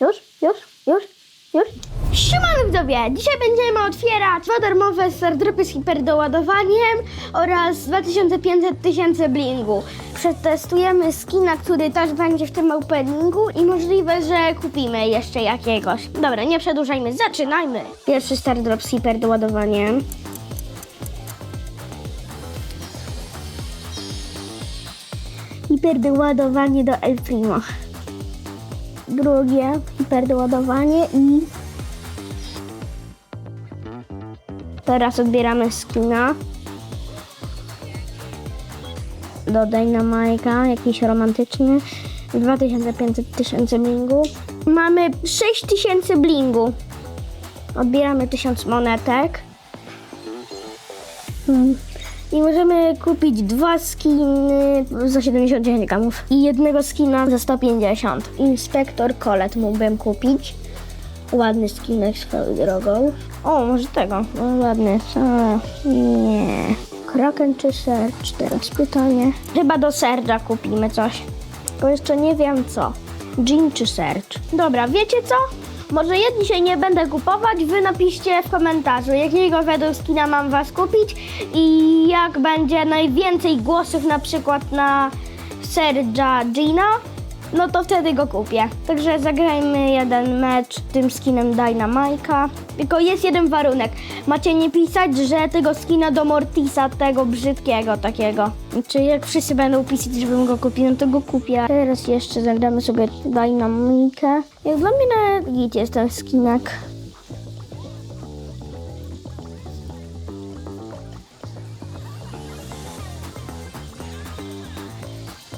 Już, już, już, już. Siemano widzowie! Dzisiaj będziemy otwierać dwa darmowe stardropy z hiperdoładowaniem oraz 2500 tysięcy blingu. Przetestujemy skina, który też będzie w tym openingu i możliwe, że kupimy jeszcze jakiegoś. Dobra, nie przedłużajmy, zaczynajmy! Pierwszy stardrop z hiperdoładowaniem. Hiperdoładowanie do El Primo. Drugie hiperdoładowanie i Teraz odbieramy skina. Do Dynamite'a, jakiś romantyczny. 2500 tysięcy blingu. Mamy 6000 blingu. Odbieramy 1000 monetek. I możemy kupić dwa skiny za 79 gramów i jednego skina za 150. Inspektor Colet mógłbym kupić. Ładny skinek swoją drogą. O, może tego. No, ładny. A, nie. Kraken czy Serge? Teraz pytanie. Chyba do Serge'a kupimy coś. Bo jeszcze nie wiem co. Jean czy Serge? Dobra, wiecie co? Może ja dzisiaj nie będę kupować, wy napiszcie w komentarzu, jakiego według skina mam was kupić i jak będzie najwięcej głosów na przykład na Serge'a Gina, no to wtedy go kupię. Także zagrajmy jeden mecz tym skinem Dynamite'a. Tylko jest jeden warunek. Macie nie pisać, że tego skina do Mortisa, tego brzydkiego takiego. Czy jak wszyscy będą pisać, żebym go kupił, no to go kupię. Teraz jeszcze zagramy sobie Dynamikę. Jak dla mnie na jest ten skinek.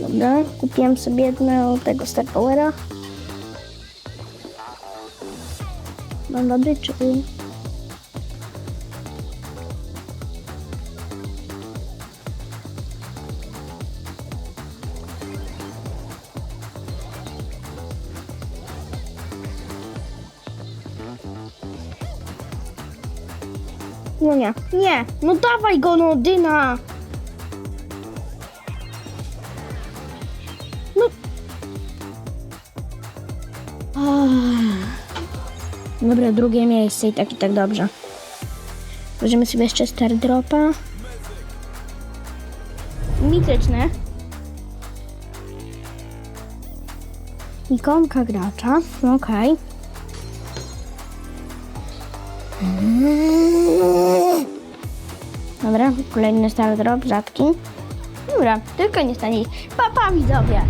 Dobra, kupiłem sobie jednego tego Star Powera. Mam dobry czy... No nie, nie, no dawaj go no, Dyna! Dobra, drugie miejsce i tak i tak dobrze. Weźmiemy sobie jeszcze Star Dropa. Mityczne. Ikonka gracza. Okej. Dobra, kolejny Star Drop, rzadki. Dobra, tylko nie stanie. Papa widzowie!